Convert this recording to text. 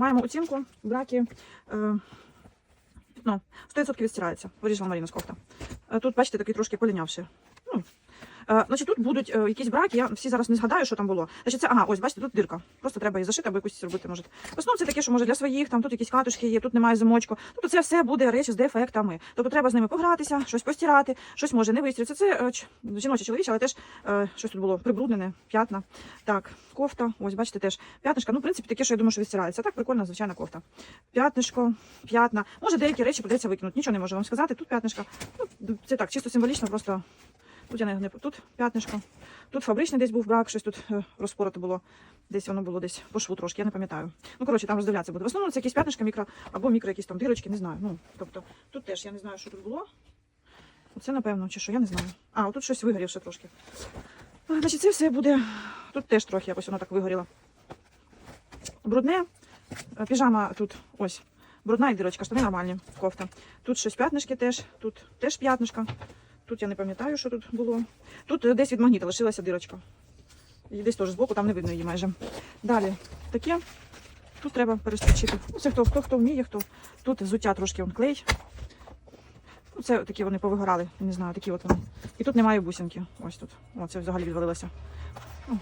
маємо оцінку, браки. Е, ну, 100% відстирається. Вирішила Маріна з кофта. Е, Тут, бачите, такий трошки полінявший. Е, значить, тут будуть е, якісь браки, я всі зараз не згадаю, що там було. Значить, це, ага, ось, бачите, тут дирка. Просто треба її зашити або якусь зробити, може. В основному це таке, що може для своїх, там тут якісь катушки є, тут немає замочку. Тобто це все буде речі з дефектами. Тобто треба з ними погратися, щось постирати, щось може не вистрілитися. Це е, жіноче, чоловіче, але теж щось тут було прибруднене, п'ятна. Так, кофта, ось бачите, теж п'ятнишка. Ну, в принципі, таке, що я думаю, що відстирається. Так, прикольна, звичайна кофта. П'ятнишко, п'ятна. Може, деякі речі придеться викинути. Нічого не можу вам сказати. Тут п'ятнишка. Ну, це так, чисто символічно, просто. Тут я не, тут п'ятнишко. Тут фабричний десь був брак, щось тут е, розпорото було. Десь воно було десь по шву трошки, я не пам'ятаю. Ну, коротше, там роздивлятися буде. В основному це якісь п'ятнишка, мікро, або мікро якісь там дирочки, не знаю. Ну, тобто, тут теж я не знаю, що тут було. Оце, напевно, чи що, я не знаю. А, отут щось вигорівше трошки. А, Значить, це все буде. Тут теж трохи якось воно так вигоріло. Брудне. Е, Піжама тут ось. Брудна і дирочка, штани нормальні, кофта. Тут щось п'ятнишки теж, тут теж п'ятнишка. Тут я не пам'ятаю, що тут було. Тут е, десь від магніта лишилася дирочка. І десь теж збоку, там не видно її майже. Далі таке. Тут треба перестрічити. Ну, це хто, хто, хто вміє, хто. Тут взуття трошки он клей. Ну, це такі вони повигорали, не знаю, такі от вони. І тут немає бусинки. Ось тут. О, це взагалі відвалилося. Ну,